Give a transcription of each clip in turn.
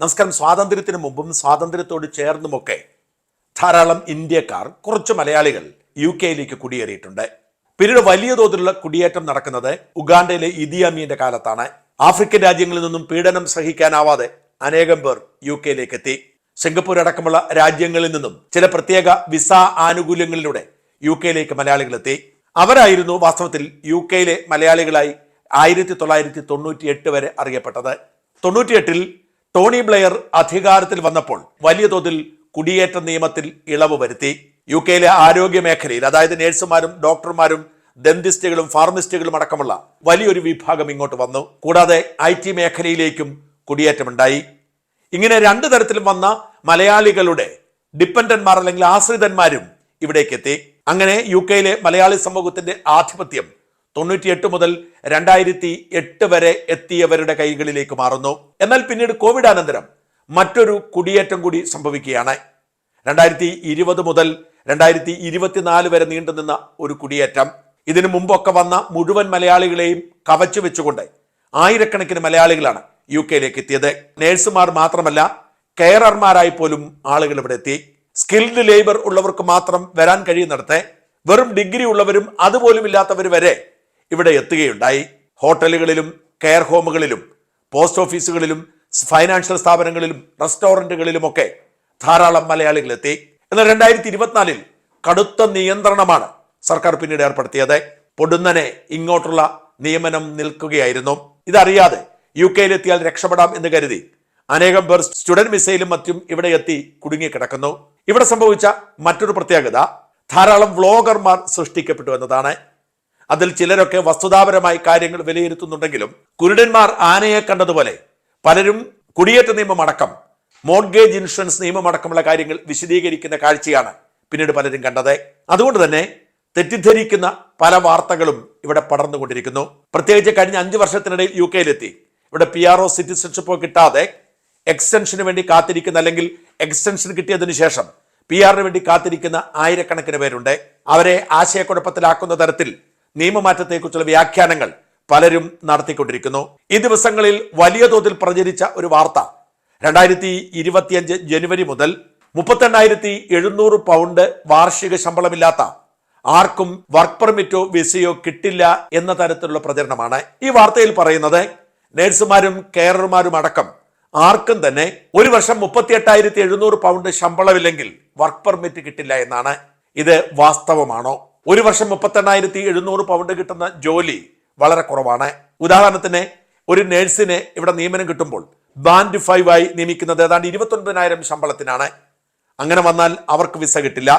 നമസ്കാരം. സ്വാതന്ത്ര്യത്തിന് മുമ്പും സ്വാതന്ത്ര്യത്തോട് ചേർന്നുമൊക്കെ ധാരാളം ഇന്ത്യക്കാർ കുറച്ച് മലയാളികൾ യു കെയിലേക്ക് കുടിയേറിയിട്ടുണ്ട്. പിന്നീട് വലിയ തോതിലുള്ള കുടിയേറ്റം നടക്കുന്നത് ഉഗാണ്ടയിലെ ഇദി കാലത്താണ്. ആഫ്രിക്കൻ രാജ്യങ്ങളിൽ നിന്നും പീഡനം സഹിക്കാനാവാതെ അനേകം പേർ യു കെയിലേക്ക് എത്തി സിംഗപ്പൂർ അടക്കമുള്ള രാജ്യങ്ങളിൽ നിന്നും ചില പ്രത്യേക വിസ ആനുകൂല്യങ്ങളിലൂടെ യു കെയിലേക്ക് മലയാളികൾ എത്തി അവരായിരുന്നു വാസ്തവത്തിൽ യു കെയിലെ മലയാളികളായി ആയിരത്തി തൊള്ളായിരത്തി തൊണ്ണൂറ്റി എട്ട് വരെ അറിയപ്പെട്ടത്. തൊണ്ണൂറ്റിയെട്ടിൽ ടോണി ബ്ലെയർ അധികാരത്തിൽ വന്നപ്പോൾ വലിയ തോതിൽ കുടിയേറ്റ നിയമത്തിൽ ഇളവ് വരുത്തി. യു കെയിലെ ആരോഗ്യ മേഖലയിൽ അതായത് നഴ്സുമാരും ഡോക്ടർമാരും ദന്തിസ്റ്റുകളും ഫാർമിസ്റ്റുകളും അടക്കമുള്ള വലിയൊരു വിഭാഗം ഇങ്ങോട്ട് വന്നു. കൂടാതെ ഐ ടി മേഖലയിലേക്കും കുടിയേറ്റമുണ്ടായി. ഇങ്ങനെ രണ്ടു തരത്തിലും വന്ന മലയാളികളുടെ ഡിപ്പെൻഡന്മാർ അല്ലെങ്കിൽ ആശ്രിതന്മാരും ഇവിടേക്ക് എത്തി അങ്ങനെ യു കെയിലെ മലയാളി സമൂഹത്തിന്റെ ആധിപത്യം തൊണ്ണൂറ്റിയെട്ട് മുതൽ രണ്ടായിരത്തി എട്ട് വരെ എത്തിയവരുടെ കൈകളിലേക്ക് മാറുന്നു. എന്നാൽ പിന്നീട് കോവിഡ് അനന്തരം മറ്റൊരു കുടിയേറ്റം കൂടി സംഭവിക്കുകയാണ്. രണ്ടായിരത്തി ഇരുപത് മുതൽ രണ്ടായിരത്തി ഇരുപത്തിനാല് വരെ നീണ്ടുനിന്ന ഒരു കുടിയേറ്റം. ഇതിനു മുമ്പൊക്കെ വന്ന മുഴുവൻ മലയാളികളെയും കവച്ചു വെച്ചുകൊണ്ട് ആയിരക്കണക്കിന് മലയാളികളാണ് യു കെയിലേക്ക് എത്തിയത്. നേഴ്സുമാർ മാത്രമല്ല കെയറർമാരായി പോലും ആളുകൾ ഇവിടെ എത്തി. സ്കിൽഡ് ലേബർ ഉള്ളവർക്ക് മാത്രം വരാൻ കഴിയുന്നിടത്തെ വെറും ഡിഗ്രി ഉള്ളവരും അതുപോലും ഇല്ലാത്തവർ വരെ ഇവിടെ എത്തുകയുണ്ടായി. ഹോട്ടലുകളിലും കെയർ ഹോമുകളിലും പോസ്റ്റ് ഓഫീസുകളിലും ഫൈനാൻഷ്യൽ സ്ഥാപനങ്ങളിലും റെസ്റ്റോറന്റുകളിലുമൊക്കെ ധാരാളം മലയാളികൾ എത്തി എന്നാൽ രണ്ടായിരത്തി ഇരുപത്തിനാലിൽ കടുത്ത നിയന്ത്രണമാണ് സർക്കാർ പിന്നീട് ഏർപ്പെടുത്തിയത്. പൊടുന്നനെ ഇങ്ങോട്ടുള്ള നിയമനം നിൽക്കുകയായിരുന്നു. ഇതറിയാതെ യു കെയിലെത്തിയാൽ രക്ഷപ്പെടാം എന്ന് കരുതി അനേകം പേർ സ്റ്റുഡന്റ് മിസൈലും മറ്റും ഇവിടെ എത്തി കുടുങ്ങിക്കിടക്കുന്നു. ഇവിടെ സംഭവിച്ച മറ്റൊരു പ്രത്യേകത ധാരാളം വ്ളോഗർമാർ സൃഷ്ടിക്കപ്പെട്ടു എന്നതാണ്. അതിൽ ചിലരൊക്കെ വസ്തുതാപരമായി കാര്യങ്ങൾ വിലയിരുത്തുന്നുണ്ടെങ്കിലും കുരുടന്മാർ ആനയെ കണ്ടതുപോലെ പലരും കുടിയേറ്റ നിയമം അടക്കം മോർഗേജ് ഇൻഷുറൻസ് നിയമം അടക്കമുള്ള കാര്യങ്ങൾ വിശദീകരിക്കുന്ന കാഴ്ചയാണ് പിന്നീട് പലരും കണ്ടത്. അതുകൊണ്ട് തന്നെ തെറ്റിദ്ധരിക്കുന്ന പല വാർത്തകളും ഇവിടെ പടർന്നുകൊണ്ടിരിക്കുന്നു. പ്രത്യേകിച്ച് കഴിഞ്ഞ അഞ്ചു വർഷത്തിനിടയിൽ യു കെയിലെത്തി. ഇവിടെ പി ആർ ഒ സിറ്റിസൺഷിപ്പോ കിട്ടാതെ എക്സ്റ്റൻഷന് വേണ്ടി കാത്തിരിക്കുന്ന അല്ലെങ്കിൽ എക്സ്റ്റൻഷൻ കിട്ടിയതിനു ശേഷം പി ആറിന് വേണ്ടി കാത്തിരിക്കുന്ന ആയിരക്കണക്കിന് പേരുണ്ട്. അവരെ ആശയക്കുഴപ്പത്തിലാക്കുന്ന തരത്തിൽ നിയമമാറ്റത്തെക്കുറിച്ചുള്ള വ്യാഖ്യാനങ്ങൾ പലരും നടത്തിക്കൊണ്ടിരിക്കുന്നു. ഈ ദിവസങ്ങളിൽ വലിയ തോതിൽ പ്രചരിച്ച ഒരു വാർത്ത രണ്ടായിരത്തി ഇരുപത്തിയഞ്ച് ജനുവരി മുതൽ മുപ്പത്തെണ്ണായിരത്തി എഴുന്നൂറ് പൗണ്ട് വാർഷിക ശമ്പളമില്ലാത്ത ആർക്കും വർക്ക് പെർമിറ്റോ വിസയോ കിട്ടില്ല എന്ന തരത്തിലുള്ള പ്രചരണമാണ് ഈ വാർത്തയിൽ പറയുന്നത്. നേഴ്സുമാരും കെയറർമാരും അടക്കം ആർക്കും തന്നെ ഒരു വർഷം മുപ്പത്തി എട്ടായിരത്തി എഴുന്നൂറ് പൗണ്ട് ശമ്പളമില്ലെങ്കിൽ വർക്ക് പെർമിറ്റ് കിട്ടില്ല എന്നാണ്. ഇത് വാസ്തവമാണോ? ഒരു വർഷം മുപ്പത്തെണ്ണായിരത്തി എഴുന്നൂറ് പൗണ്ട് കിട്ടുന്ന ജോലി വളരെ കുറവാണ്. ഉദാഹരണത്തിന് ഒരു നേഴ്സിനെ ഇവിടെ നിയമനം കിട്ടുമ്പോൾ ബാൻഡ് ഫൈവ് ആയി നിയമിക്കുന്നത് ഏതാണ്ട് ഇരുപത്തൊൻപതിനായിരം ശമ്പളത്തിനാണ്. അങ്ങനെ വന്നാൽ അവർക്ക് വിസ കിട്ടില്ല.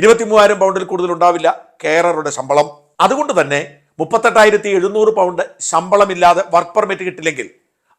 ഇരുപത്തി മൂവായിരം പൗണ്ടിൽ കൂടുതൽ ഉണ്ടാവില്ല കെയററുടെ ശമ്പളം. അതുകൊണ്ട് തന്നെ മുപ്പത്തെട്ടായിരത്തി എഴുന്നൂറ് പൗണ്ട് ശമ്പളമില്ലാതെ വർക്ക് പെർമിറ്റ് കിട്ടില്ലെങ്കിൽ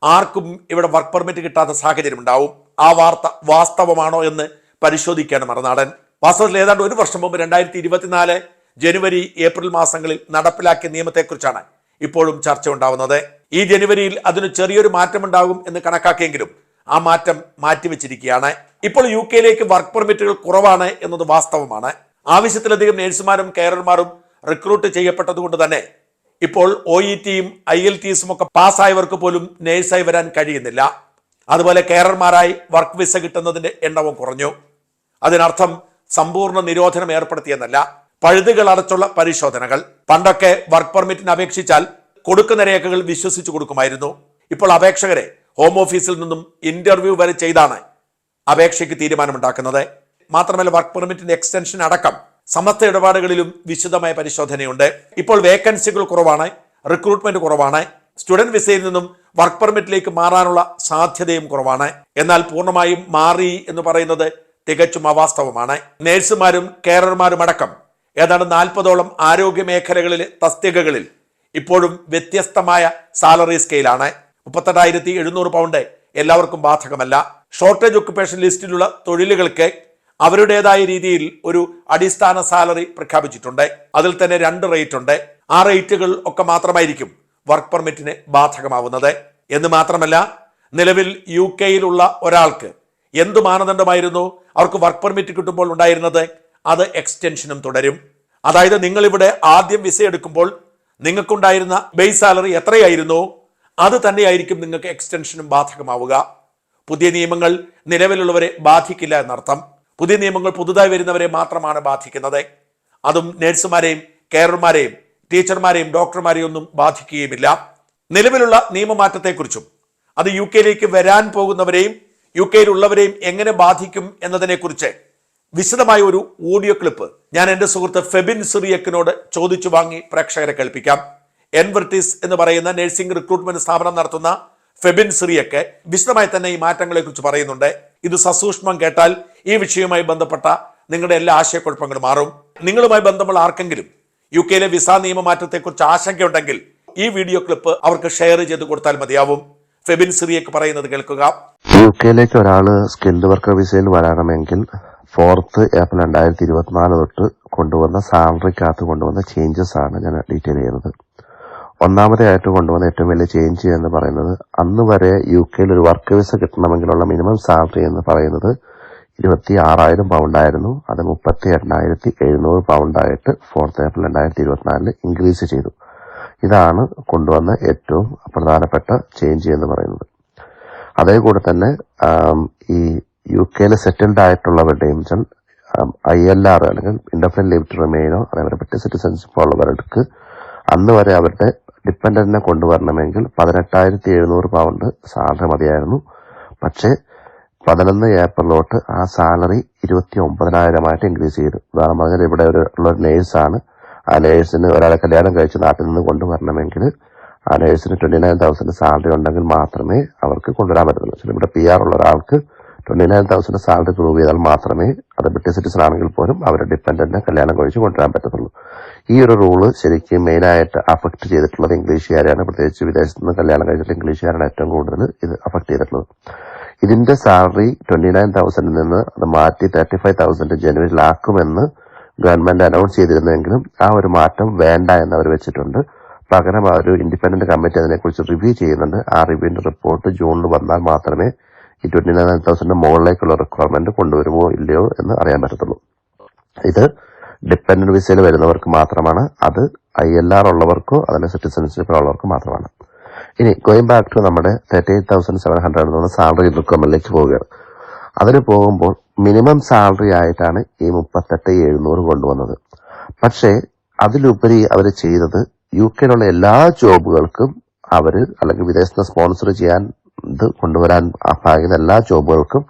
ആർക്കും ഇവിടെ വർക്ക് പെർമിറ്റ് കിട്ടാത്ത സാഹചര്യം ഉണ്ടാവും. ആ വാർത്ത വാസ്തവമാണോ എന്ന് പരിശോധിക്കുകയാണ് മറുനാടൻ. വാസ്തവത്തിൽ ഏതാണ്ട് ഒരു വർഷം മുമ്പ് രണ്ടായിരത്തി ഇരുപത്തിനാല് ജനുവരി ഏപ്രിൽ മാസങ്ങളിൽ നടപ്പിലാക്കിയ നിയമത്തെക്കുറിച്ചാണ് ഇപ്പോഴും ചർച്ച ഉണ്ടാവുന്നത് ഈ ജനുവരിയിൽ അതിന് ചെറിയൊരു മാറ്റമുണ്ടാകും എന്ന് കണക്കാക്കിയെങ്കിലും ആ മാറ്റം മാറ്റിവെച്ചിരിക്കുകയാണ്. ഇപ്പോൾ യു കെയിലേക്ക് വർക്ക് പെർമിറ്റുകൾ കുറവാണ് എന്നത് വാസ്തവമാണ്. ആവശ്യത്തിലധികം നേഴ്സുമാരും കെയറർമാരും റിക്രൂട്ട് ചെയ്യപ്പെട്ടതുകൊണ്ട് തന്നെ ഇപ്പോൾ ഒ ഇ ടിയും ഐ എൽ ടിസും ഒക്കെ പാസ്സായവർക്ക് പോലും നേഴ്സായി വരാൻ കഴിയുന്നില്ല. അതുപോലെ കെയറർമാരായി വർക്ക് വിസ കിട്ടുന്നതിന്റെ എണ്ണവും കുറഞ്ഞു. അതിനർത്ഥം സമ്പൂർണ നിരോധനം ഏർപ്പെടുത്തിയെന്നല്ല. പഴുതുകൾ അടച്ചുള്ള പരിശോധനകൾ. പണ്ടൊക്കെ വർക്ക് പെർമിറ്റിന് അപേക്ഷിച്ചാൽ കൊടുക്കുന്ന രേഖകൾ വിശ്വസിച്ചു കൊടുക്കുമായിരുന്നു. ഇപ്പോൾ അപേക്ഷകരെ ഹോം ഓഫീസിൽ നിന്നും ഇന്റർവ്യൂ വരെ ചെയ്താണ് അപേക്ഷയ്ക്ക് തീരുമാനമുണ്ടാക്കുന്നത്. മാത്രമല്ല വർക്ക് പെർമിറ്റിന്റെ എക്സ്റ്റൻഷൻ അടക്കം സമസ്ത ഇടപാടുകളിലും വിശദമായ പരിശോധനയുണ്ട്. ഇപ്പോൾ വേക്കൻസികൾ കുറവാണ് റിക്രൂട്ട്മെന്റ് കുറവാണ് സ്റ്റുഡന്റ് വിസയിൽ നിന്നും വർക്ക് പെർമിറ്റിലേക്ക് മാറാനുള്ള സാധ്യതയും കുറവാണ്. എന്നാൽ പൂർണമായും മാറി എന്ന് പറയുന്നത് തികച്ചും അവാസ്തവമാണ്. നേഴ്സുമാരും കെയറർമാരും അടക്കം ഏതാണ്ട് നാൽപ്പതോളം ആരോഗ്യ മേഖലകളിലെ തസ്തികകളിൽ ഇപ്പോഴും വ്യത്യസ്തമായ സാലറി സ്കെയിലാണ്. മുപ്പത്തെട്ടായിരത്തി എഴുന്നൂറ് പൗണ്ട് എല്ലാവർക്കും ബാധകമല്ല. ഷോർട്ടേജ് ഒക്കുപേഷൻ ലിസ്റ്റിലുള്ള തൊഴിലുകൾക്ക് അവരുടേതായ രീതിയിൽ ഒരു അടിസ്ഥാന സാലറി പ്രഖ്യാപിച്ചിട്ടുണ്ട്. അതിൽ തന്നെ രണ്ട് റേറ്റ് ഉണ്ട്. ആ റേറ്റുകൾ ഒക്കെ മാത്രമായിരിക്കും വർക്ക് പെർമിറ്റിന് ബാധകമാവുന്നത്. എന്ന് മാത്രമല്ല നിലവിൽ യു കെയിലുള്ള ഒരാൾക്ക് എന്ത് മാനദണ്ഡമായിരുന്നു? അവർക്ക് വർക്ക് പെർമിറ്റ് കിട്ടുമ്പോൾ ഉണ്ടായിരുന്നത് അത് എക്സ്റ്റൻഷനും തുടരും. അതായത് നിങ്ങളിവിടെ ആദ്യം വിസ എടുക്കുമ്പോൾ നിങ്ങൾക്കുണ്ടായിരുന്ന ബേസ് സാലറി എത്രയായിരുന്നു? അത് തന്നെയായിരിക്കും നിങ്ങൾക്ക് എക്സ്റ്റൻഷനും ബാധകമാവുക. പുതിയ നിയമങ്ങൾ നിലവിലുള്ളവരെ ബാധിക്കില്ല എന്നർത്ഥം. പുതിയ നിയമങ്ങൾ പുതുതായി വരുന്നവരെ മാത്രമാണ് ബാധിക്കുന്നത്. അതും നഴ്സുമാരെയും കെയർമാരെയും ടീച്ചർമാരെയും ഡോക്ടർമാരെയും ഒന്നും ബാധിക്കുകയുമില്ല. നിലവിലുള്ള നിയമമാറ്റത്തെക്കുറിച്ചും അത് യു കെയിലേക്ക് വരാൻ പോകുന്നവരെയും യു കെയിലുള്ളവരെയും എങ്ങനെ ബാധിക്കും എന്നതിനെക്കുറിച്ച് വിശദമായ ഒരു ഓഡിയോ ക്ലിപ്പ് ഞാൻ എന്റെ സുഹൃത്ത് ഫെബിൻ സിറിയക്കിനോട് ചോദിച്ചു വാങ്ങി പ്രേക്ഷകരെ കേൾപ്പിക്കാം. എൻവർട്ടിസ് എന്ന് പറയുന്ന നഴ്സിംഗ് റിക്രൂട്ട്മെന്റ് സ്ഥാപനം നടത്തുന്ന ഫെബിൻ സിറിയക്ക് വിശദമായി തന്നെ ഈ മാറ്റങ്ങളെ കുറിച്ച് പറയുന്നുണ്ട്. ഇത് സസൂക്ഷ്മം കേട്ടാൽ ഈ വിഷയവുമായി ബന്ധപ്പെട്ട നിങ്ങളുടെ എല്ലാ ആശയക്കുഴപ്പങ്ങളും മാറും. നിങ്ങളുമായി ബന്ധമുള്ള ആർക്കെങ്കിലും യു കെയിലെ വിസ നിയമമാറ്റത്തെക്കുറിച്ച് ആശങ്കയുണ്ടെങ്കിൽ ഈ വീഡിയോ ക്ലിപ്പ് അവർക്ക് ഷെയർ ചെയ്ത് കൊടുത്താൽ മതിയാവും. ഫെബിൻ സിറിയക്ക് പറയുന്നത് കേൾക്കുക. യു കെയിലേക്ക് ഒരാൾ സ്കിൽഡ് വർക്കർ വിസയിൽ വരണമെങ്കിൽ ഫോർത്ത് ഏപ്രിൽ രണ്ടായിരത്തി ഇരുപത്തിനാല് തൊട്ട് കൊണ്ടുവന്ന സാലറിക്കകത്ത് കൊണ്ടുവന്ന ചേഞ്ചസ് ആണ് ഞാൻ ഡീറ്റെയിൽ ചെയ്യുന്നത്. ഒന്നാമതായിട്ട് കൊണ്ടുവന്ന ഏറ്റവും വലിയ ചേഞ്ച് എന്ന് പറയുന്നത് അന്ന് വരെ യു കെയിൽ ഒരു വർക്ക് വിസ കിട്ടണമെങ്കിലുള്ള മിനിമം സാലറി എന്ന് പറയുന്നത് ഇരുപത്തി ആറായിരം പൗണ്ടായിരുന്നു അത് മുപ്പത്തി എണ്ണായിരത്തി എഴുന്നൂറ് പൗണ്ടായിട്ട് ഫോർത്ത് ഏപ്രിൽ രണ്ടായിരത്തി ഇരുപത്തിനാലിൽ ഇൻക്രീസ് ചെയ്തു. ഇതാണ് കൊണ്ടുവന്ന ഏറ്റവും പ്രധാനപ്പെട്ട ചേഞ്ച് എന്ന് പറയുന്നത്. അതേ കൂടെ തന്നെ ഈ യു കെയിൽ സെറ്റിൽഡ് ആയിട്ടുള്ളവരുടെയും ഐ എൽ ആർ അല്ലെങ്കിൽ ഇൻഡഫറന്റ് ലിവ് ടു റിമെയിനോ അതേപോലെ ബ്രിട്ടീഷ് സിറ്റിസൺഷിപ്പ് ഉള്ളവർക്ക് അന്ന് വരെ അവരുടെ ഡിപ്പെൻഡന്റിനെ കൊണ്ടുവരണമെങ്കിൽ പതിനെട്ടായിരത്തി എഴുന്നൂറ് പൗണ്ട് സാലറി മതിയായിരുന്നു. പക്ഷേ പതിനൊന്ന് ഏപ്രിലോട്ട് ആ സാലറി ഇരുപത്തി ഒമ്പതിനായിരമായിട്ട് ഇൻക്രീസ് ചെയ്തു. ഉദാഹരണം പറഞ്ഞാൽ ഇവിടെ ഒരു ഉള്ള നേഴ്സാണ് ആ നേഴ്സിന് ഒരാളെ കല്യാണം കഴിച്ച് നാട്ടിൽ നിന്ന് കൊണ്ടുവരണമെങ്കിൽ ആ നേഴ്സിന് ട്വന്റി നയൻ തൗസൻഡ് സാലറി ഉണ്ടെങ്കിൽ മാത്രമേ അവർക്ക് കൊണ്ടുവരാൻ പറ്റുള്ളൂ ഇവിടെ പി ആർ ഉള്ള ഒരാൾക്ക് നയൻ തൗസൻഡ് സാലറി പ്രൂവ് ചെയ്താൽ മാത്രമേ അത് ബ്രിട്ടീഷ് സിറ്റിസൺ ആണെങ്കിൽ പോലും അവരെ ഡിപ്പെൻഡന്റിനെ കല്യാണം കഴിച്ച് കൊണ്ടുവരാൻ പറ്റത്തുള്ളൂ. ഈ ഒരു റൂൾ ശരിക്കും മെയിനായിട്ട് അഫക്ട് ചെയ്തിട്ടുള്ളത് ഇംഗ്ലീഷുകാരെയാണ്. പ്രത്യേകിച്ച് വിദേശത്ത് നിന്ന് കല്യാണം കഴിച്ചിട്ട് ഇംഗ്ലീഷുകാരാണ് ഏറ്റവും കൂടുതൽ ഇത് അഫക്ട് ചെയ്തിട്ടുള്ളത്. ഇതിന്റെ സാലറി ട്വന്റി നയൻ തൗസൻഡിൽ നിന്ന് അത് മാറ്റി തേർട്ടി ഫൈവ് തൗസൻഡ് ജനുവരിയിലാക്കുമെന്ന് ഗവൺമെന്റ് അനൗൺസ് ചെയ്തിരുന്നെങ്കിലും ആ ഒരു മാറ്റം വേണ്ട എന്ന് അവർ വെച്ചിട്ടുണ്ട്. പകരം ആ ഒരു ഇൻഡിപെൻഡന്റ് കമ്മിറ്റി അതിനെക്കുറിച്ച് റിവ്യൂ ചെയ്യുന്നുണ്ട്. ആ റിവ്യൂവിന്റെ റിപ്പോർട്ട് ജൂണിൽ വന്നാൽ മാത്രമേ ഈ ട്വന്റി നയൻ തൗസൻഡ് മുകളിലേക്കുള്ള റിക്വയർമെന്റ് കൊണ്ടുവരുമോ ഇല്ലയോ എന്ന് അറിയാൻ പറ്റത്തുള്ളൂ ഇത് ഡിപ്പെൻഡന്റ് വിസയിൽ വരുന്നവർക്ക് മാത്രമാണ് അത് ഐ എൽ ആർ ഉള്ളവർക്കോ അതിന് സിറ്റിസൺഷിപ്പ് ഉള്ളവർക്കോ മാത്രമാണ് ഇനി ഗോയിങ് ബാക്ക് ടു നമ്മുടെ thirty eight thousand seven hundred എന്നുള്ള സാലറി റിക്വയർമെന്റിലേക്ക് പോവുകയാണ് അതിന് പോകുമ്പോൾ മിനിമം സാലറി ആയിട്ടാണ് ഈ മുപ്പത്തെട്ട് എഴുന്നൂറ് കൊണ്ടുവന്നത് പക്ഷേ അതിലുപരി അവർ ചെയ്തത് യു കെയിലുള്ള എല്ലാ ജോബുകൾക്കും അവർ അല്ലെങ്കിൽ വിദേശത്ത് സ്പോൺസർ ചെയ്യാൻ ഇത് കൊണ്ടുവരാൻ പാകുന്ന എല്ലാ ജോബുകൾക്കും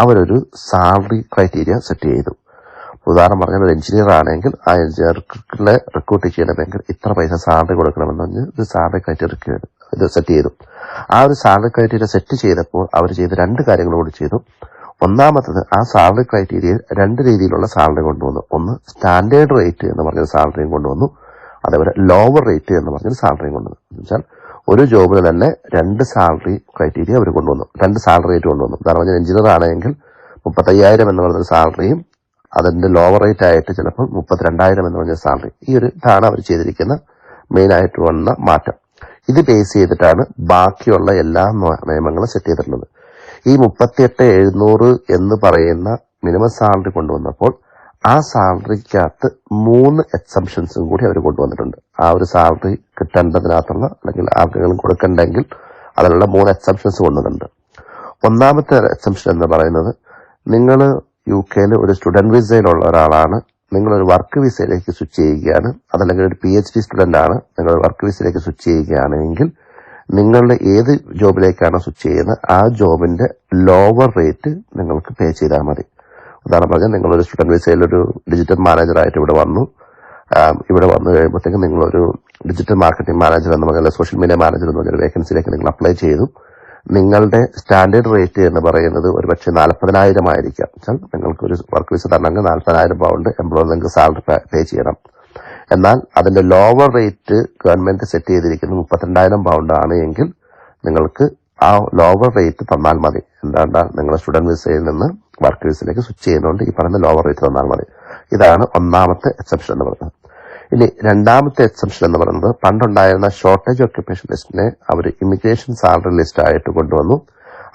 അവരൊരു സാലറി ക്രൈറ്റീരിയ സെറ്റ് ചെയ്തു. ഉദാഹരണം പറഞ്ഞാൽ ഒരു എഞ്ചിനീയർ ആണെങ്കിൽ ആ എഞ്ചിനീയർക്കുള്ള റിക്രൂട്ട് ചെയ്യണമെങ്കിൽ ഇത്ര പൈസ സാലറി കൊടുക്കണമെന്ന് പറഞ്ഞ് ഒരു സാലറി ക്രൈറ്റീരിയ ഇത് സെറ്റ് ചെയ്തു. ആ ഒരു സാലറി ക്രൈറ്റീരിയ സെറ്റ് ചെയ്തപ്പോൾ അവർ ചെയ്ത രണ്ട് കാര്യങ്ങളോട് ചെയ്തു. ഒന്നാമത്തത് ആ സാലറി ക്രൈറ്റീരിയയിൽ രണ്ട് രീതിയിലുള്ള സാലറി കൊണ്ടുവന്നു. ഒന്ന് സ്റ്റാൻഡേർഡ് റേറ്റ് എന്ന് പറഞ്ഞ സാലറിയും കൊണ്ടുവന്നു. അതേപോലെ ലോവർ റേറ്റ് എന്ന് പറഞ്ഞൊരു സാലറിയും കൊണ്ടുവന്നു. എന്ന് വെച്ചാൽ ഒരു ജോബിന് തന്നെ രണ്ട് സാലറി ക്രൈറ്റീരിയ അവർ കൊണ്ടുവന്നു. രണ്ട് സാലറി റേറ്റ് കൊണ്ടുവന്നു. കാരണം പറഞ്ഞാൽ എഞ്ചിനീയർ ആണെങ്കിൽ മുപ്പത്തയ്യായിരം എന്ന് പറഞ്ഞ സാലറിയും അതിന്റെ ലോവർ റേറ്റ് ആയിട്ട് ചിലപ്പോൾ മുപ്പത്തിരണ്ടായിരം എന്ന് പറഞ്ഞ സാലറി. ഈ ഒരു ഇതാണ് അവർ ചെയ്തിരിക്കുന്ന മെയിൻ ആയിട്ട് വന്ന മാറ്റം. ഇത് ബേസ് ചെയ്തിട്ടാണ് ബാക്കിയുള്ള എല്ലാ നിയമങ്ങളും സെറ്റ് ചെയ്തിട്ടുള്ളത്. ഈ മുപ്പത്തിയെട്ട് എഴുന്നൂറ് എന്ന് പറയുന്ന മിനിമം സാലറി കൊണ്ടുവന്നപ്പോൾ ആ സാലറിക്കകത്ത് മൂന്ന് എക്സംഷൻസും കൂടി അവർ കൊണ്ടുവന്നിട്ടുണ്ട്. ആ ഒരു സാലറി കിട്ടേണ്ടതിനകത്തുള്ള അല്ലെങ്കിൽ ആർക്കെങ്കിലും കൊടുക്കണ്ടെങ്കിൽ അതിനുള്ള മൂന്ന് എക്സംഷൻസ് കൊണ്ടുവന്നിട്ടുണ്ട്. ഒന്നാമത്തെ എക്സംഷൻ എന്ന് പറയുന്നത് നിങ്ങൾ യു കെയിൽ ഒരു സ്റ്റുഡന്റ് വിസയിലുള്ള ഒരാളാണ്. നിങ്ങൾ ഒരു വർക്ക് വിസയിലേക്ക് സ്വിച്ച് ചെയ്യുകയാണ്. അതല്ലെങ്കിൽ ഒരു പി എച്ച് ഡി സ്റ്റുഡന്റ് ആണ്. നിങ്ങൾ വർക്ക് വിസയിലേക്ക് സ്വിച്ച് ചെയ്യുകയാണെങ്കിൽ നിങ്ങളുടെ ഏത് ജോബിലേക്കാണ് സ്വിച്ച് ചെയ്യുന്നത് ആ ജോബിന്റെ ലോവർ റേറ്റ് നിങ്ങൾക്ക് പേ ചെയ്താൽ മതി. ഉദാഹരണം പറഞ്ഞാൽ നിങ്ങളൊരു സ്റ്റുഡന്റ് വിസയിലൊരു ഡിജിറ്റൽ മാനേജറായിട്ട് ഇവിടെ വന്നു. ഇവിടെ വന്നു കഴിയുമ്പോഴത്തേക്കും നിങ്ങളൊരു ഡിജിറ്റൽ മാർക്കറ്റിംഗ് മാനേജർ എന്ന് പറഞ്ഞാൽ സോഷ്യൽ മീഡിയ മാനേജർ എന്ന് പറഞ്ഞൊരു വേക്കൻസിയിലേക്ക് നിങ്ങൾ അപ്ലൈ ചെയ്തു. നിങ്ങളുടെ സ്റ്റാൻഡേർഡ് റേറ്റ് എന്ന് പറയുന്നത് ഒരു പക്ഷേ നാൽപ്പതിനായിരം ആയിരിക്കാം. വെച്ചാൽ നിങ്ങൾക്ക് ഒരു വർക്ക് വിസ തരണമെങ്കിൽ നാൽപ്പതിനായിരം പൗണ്ട് എംപ്ലോയർ നിങ്ങൾക്ക് സാലറി പേ ചെയ്യണം. എന്നാൽ അതിന്റെ ലോവർ റേറ്റ് ഗവൺമെന്റ് സെറ്റ് ചെയ്തിരിക്കുന്നത് മുപ്പത്തിരണ്ടായിരം പൗണ്ട് ആണ് എങ്കിൽ നിങ്ങൾക്ക് ആ ലോവർ റേറ്റ് തന്നാൽ മതി. എന്താണ് നിങ്ങളുടെ സ്റ്റുഡന്റ് വിസയിൽ നിന്ന് വിസയിലേക്ക് സ്വിച്ച് ചെയ്യുന്നതുകൊണ്ട് ഈ പറയുന്ന ലോവർ റേറ്റ് തന്നാൽ മതി. ഇതാണ് ഒന്നാമത്തെ എക്സെപ്ഷൻ എന്ന് പറയുന്നത്. ഇനി രണ്ടാമത്തെ എക്സെപ്ഷൻ എന്ന് പറയുന്നത് പണ്ടുണ്ടായിരുന്ന ഷോർട്ടേജ് ഓക്യുപ്പേഷൻ ലിസ്റ്റിനെ അവർ ഇമിഗ്രേഷൻ സാലറി ലിസ്റ്റ് ആയിട്ട് കൊണ്ടുവന്നു.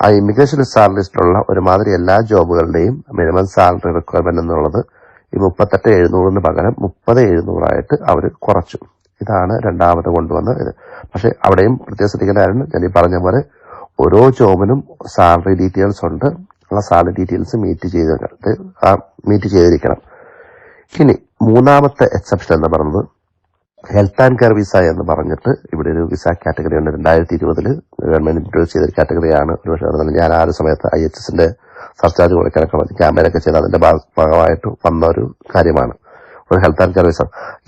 ആ ഇമിഗ്രേഷൻ സാലറി ലിസ്റ്റിലുള്ള ഒരുമാതിരി എല്ലാ ജോബുകളുടെയും മിനിമം സാലറി റിക്വയർമെന്റ് എന്നുള്ളത് ഈ മുപ്പത്തെട്ട് എഴുന്നൂറിന് പകരം മുപ്പത് എഴുന്നൂറായിട്ട് അവർ കുറച്ചു. ഇതാണ് രണ്ടാമത് കൊണ്ടുവന്ന ഇത്. പക്ഷെ അവിടെയും പ്രത്യേക ശ്രദ്ധിക്കേണ്ട കാര്യം ഞാൻ ഈ പറഞ്ഞ പോലെ ഓരോ ജോബിനും സാലറി ഡീറ്റെയിൽസ് ഉണ്ട്. ആ സാലറി ഡീറ്റെയിൽസ് മീറ്റ് ചെയ്ത് മീറ്റ് ചെയ്തിരിക്കണം. ഇനി മൂന്നാമത്തെ എക്സെപ്ഷൻ എന്ന് പറയുന്നത് ഹെൽത്ത് ആൻഡ് കെയർ വിസ എന്ന് പറഞ്ഞിട്ട് ഇവിടെ ഒരു വിസ കാറ്റഗറി ഉണ്ട്. രണ്ടായിരത്തി ഇരുപതിൽ ഗവൺമെന്റ് ഇൻട്രൊഡ്യൂസ് ചെയ്ത കാറ്റഗറിയാണ് ഒരു പക്ഷേ ഞാൻ ആ ഒരു സമയത്ത് ഐ എച്ച് എസിന്റെ സർചാർജ് കൊടുക്കാനൊക്കെ വന്ന് ക്യാമ്പയിനൊക്കെ ചെയ്ത് അതിന്റെ ഭാഗമായിട്ട് വന്ന ഒരു കാര്യമാണ്. ഒരു ഹെൽത്ത് ആൻഡ് കെയർ വിസ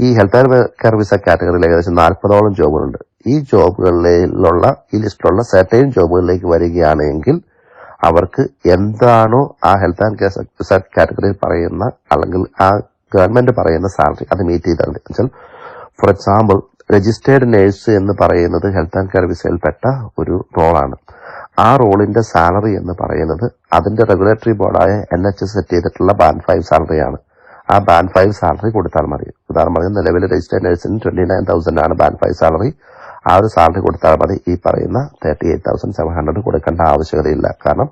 ഈ ഹെൽത്ത് ആൻഡ് കെയർ വിസ കാറ്റഗറിയിൽ ഏകദേശം നാൽപ്പതോളം ജോബുകളുണ്ട് ഈ ജോബുകളിലുള്ള ഈ ലിസ്റ്റിലുള്ള സെർട്ടൈൻ ജോബുകളിലേക്ക് വരികയാണെങ്കിൽ അവർക്ക് എന്താണോ ആ ഹെൽത്ത് ആൻഡ് കെയർ സെക്ടർ കാറ്റഗറിയിൽ പറയുന്ന അല്ലെങ്കിൽ ആ ഗവൺമെന്റ് പറയുന്ന സാലറി അത് മീറ്റ് ചെയ്താൽ മതി. എന്നുവെച്ചാൽ ഫോർ എക്സാമ്പിൾ രജിസ്റ്റേർഡ് നേഴ്സ് എന്ന് പറയുന്നത് ഹെൽത്ത് ആൻഡ് കെയർ വിസയിൽപ്പെട്ട ഒരു റോളാണ് ആ റോളിന്റെ സാലറി എന്ന് പറയുന്നത് അതിന്റെ റെഗുലേറ്ററി ബോർഡായ എൻ എച്ച് എസ് സെറ്റ് ചെയ്തിട്ടുള്ള ബാൻഡ് ഫൈവ് സാലറിയാണ് ആ ബാൻഡ് ഫൈവ് സാലറി കൊടുത്താൽ മതി. ഉദാഹരണം പറഞ്ഞാൽ നിലവിൽ രജിസ്റ്റേഡ് നേഴ്സിന് ട്വന്റി നയൻ തൗസൻഡ് ആണ് ബാൻഡ് ഫൈവ് സാലറി ആ ഒരു സാലറി കൊടുത്താൽ മതി. ഈ പറയുന്ന thirty eight thousand seven hundred കൊടുക്കേണ്ട ആവശ്യകതയില്ല. കാരണം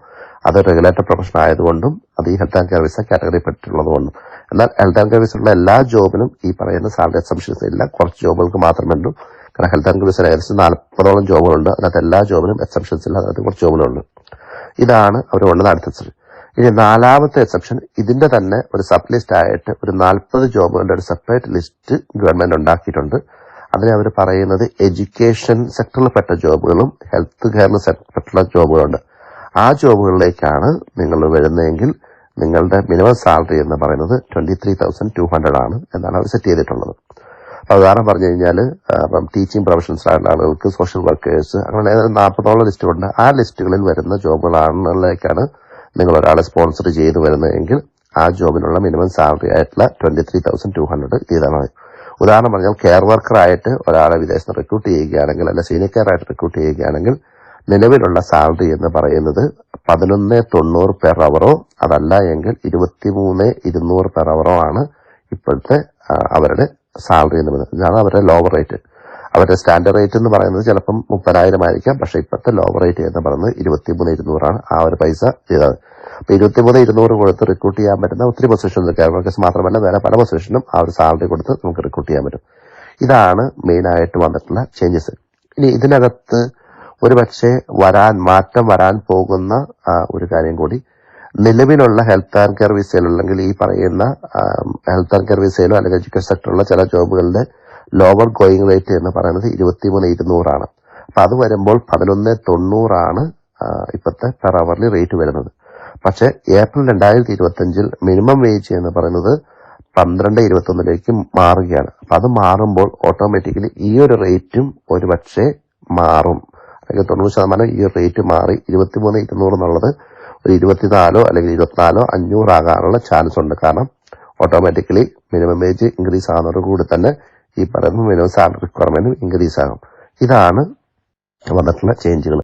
അത് റെഗുലേറ്റഡ് പ്രൊഫഷൻ ആയതുകൊണ്ടും അത് ഈ health and care visa category പെട്ടിട്ടുള്ളതുകൊണ്ടും. എന്നാൽ ഹെൽത്ത് ആൻഡ് കെയർ വിസയുള്ള എല്ലാ ജോബിനും ഈ പറയുന്ന സാലറി എക്സംഷൻസ് ഇല്ല. കുറച്ച് ജോബുകൾക്ക് മാത്രമേ ഉള്ളൂ കാരണം ഹെൽത്ത് ആൻഡ് കെയർ വിസയിൽ ഏകദേശം നാൽപ്പതോളം ജോബുകളുണ്ട് അതിനകത്ത് എല്ലാ ജോബിനും എക്സംഷൻസ് ഇല്ല. അതിനകത്ത് കുറച്ച് ജോബുകളുണ്ട് ഇതാണ് അവർ കൊണ്ടുവന്ന അടുത്ത ഇനി നാലാമത്തെ എക്സെപ്ഷൻ ഇതിന്റെ തന്നെ ഒരു സബ് ലിസ്റ്റ് ആയിട്ട് ഒരു നാൽപ്പത് ജോബുകളുടെ ഒരു സെപ്പറേറ്റ് ലിസ്റ്റ് ഗവൺമെന്റ് ഉണ്ടാക്കിയിട്ടുണ്ട്. അതിനെ അവർ പറയുന്നത് എഡ്യൂക്കേഷൻ സെക്ടറിൽ പെട്ട ജോബുകളും ഹെൽത്ത് കെയറിൽ പെട്ടുള്ള ജോബുകളുണ്ട് ആ ജോബുകളിലേക്കാണ് നിങ്ങൾ വരുന്നതെങ്കിൽ നിങ്ങളുടെ മിനിമം സാലറി എന്ന് പറയുന്നത് twenty three thousand two hundred ആണ് എന്നാണ് അവർ സെറ്റ് ചെയ്തിട്ടുള്ളത്. അപ്പൊ ഉദാഹരണം പറഞ്ഞു കഴിഞ്ഞാൽ ഇപ്പം ടീച്ചിങ് പ്രൊഫഷൻസ് ആയിട്ടുള്ള ആളുകൾക്ക് സോഷ്യൽ വർക്കേഴ്സ് അങ്ങനെ നാൽപ്പതോളം ലിസ്റ്റുകളുണ്ട് ആ ലിസ്റ്റുകളിൽ വരുന്ന ജോബുകളാണിലേക്കാണ് നിങ്ങൾ ഒരാളെ സ്പോൺസർ ചെയ്തു വരുന്നതെങ്കിൽ ആ ജോബിനുള്ള മിനിമം സാലറി ആയിട്ടുള്ള twenty three thousand two hundred മതി ഉദാഹരണം പറഞ്ഞാൽ കെയർ വർക്കർ ആയിട്ട് ഒരാളെ വിദേശത്ത് റിക്രൂട്ട് ചെയ്യുകയാണെങ്കിൽ അല്ല സീനിയർ കെയർ ആയിട്ട് റിക്രൂട്ട് ചെയ്യുകയാണെങ്കിൽ നിലവിലുള്ള സാലറി എന്ന് പറയുന്നത് പതിനൊന്ന് തൊണ്ണൂറ് പെർ അവറോ അതല്ല എങ്കിൽ ഇരുപത്തിമൂന്ന് ഇരുന്നൂറ് പെർ അവറോ ആണ് ഇപ്പോഴത്തെ അവരുടെ സാലറി എന്ന് പറയുന്നത്. ഇതാണ് അവരുടെ ലോവർ റേറ്റ് അവരുടെ സ്റ്റാൻഡേർഡ് റേറ്റ് എന്ന് പറയുന്നത് ചിലപ്പം മുപ്പതിനായിരം ആയിരിക്കാം. പക്ഷേ ഇപ്പോഴത്തെ ലോവർ റേറ്റ് എന്ന് പറയുന്നത് ഇരുപത്തിമൂന്ന് ഇരുന്നൂറാണ് ആ ഒരു പൈസ ചെയ്തത് അപ്പൊ ഇരുപത്തിമൂന്ന് ഇരുന്നൂറ് കൊടുത്ത് റിക്രൂട്ട് ചെയ്യാൻ പറ്റുന്ന ഒത്തിരി പൊസിഷൻസ് കെയർ വർക്കേഴ്സ് മാത്രമല്ല വേറെ പല പൊസിഷനും ആ ഒരു സാലറി കൊടുത്ത് നമുക്ക് റിക്രൂട്ട് ചെയ്യാൻ പറ്റും. ഇതാണ് മെയിനായിട്ട് വന്നിട്ടുള്ള ചേഞ്ചസ് ഇനി ഇതിനകത്ത് ഒരു പക്ഷേ വരാൻ മാറ്റം വരാൻ പോകുന്ന ഒരു കാര്യം കൂടി. നിലവിലുള്ള ഹെൽത്ത് ആൻഡ് കെയർ വിസയിലോ അല്ലെങ്കിൽ ഈ പറയുന്ന ഹെൽത്ത് ആൻഡ് കെയർ വിസയിലോ അല്ലെങ്കിൽ എഡ്യൂക്കേഷൻ സെക്ടറിലുള്ള ചില ജോബുകളുടെ ലോവർ ഗോയിങ് റേറ്റ് എന്ന് പറയുന്നത് ഇരുപത്തിമൂന്ന് ഇരുന്നൂറാണ്. അപ്പൊ അത് വരുമ്പോൾ പതിനൊന്ന് തൊണ്ണൂറാണ് ഇപ്പോഴത്തെ പെർ അവർലി റേറ്റ് വരുന്നത്. പക്ഷേ ഏപ്രിൽ രണ്ടായിരത്തി ഇരുപത്തി അഞ്ചിൽ മിനിമം വേജ് എന്ന് പറയുന്നത് പന്ത്രണ്ട് ഇരുപത്തി ഒന്നിലേക്ക് മാറുകയാണ്. അപ്പൊ അത് മാറുമ്പോൾ ഓട്ടോമാറ്റിക്കലി ഈ ഒരു റേറ്റും ഒരുപക്ഷെ മാറും. അല്ലെങ്കിൽ തൊണ്ണൂറ് ശതമാനം ഈ റേറ്റ് മാറി ഇരുപത്തിമൂന്ന് ഇരുന്നൂറ് എന്നുള്ളത് ഒരു ഇരുപത്തിനാലോ അല്ലെങ്കിൽ ഇരുപത്തിനാലോ അഞ്ഞൂറാകാനുള്ള ചാൻസ് ഉണ്ട്. കാരണം ഓട്ടോമാറ്റിക്കലി മിനിമം വേജ് ഇൻക്രീസ് ആകുന്നതോടുകൂടി തന്നെ ഈ പറയുന്ന മിനിമം സാലറി റിക്വയർമെന്റ് ഇൻക്രീസ് ആകും. ഇതാണ് വന്നിട്ടുള്ള ചേഞ്ചുകൾ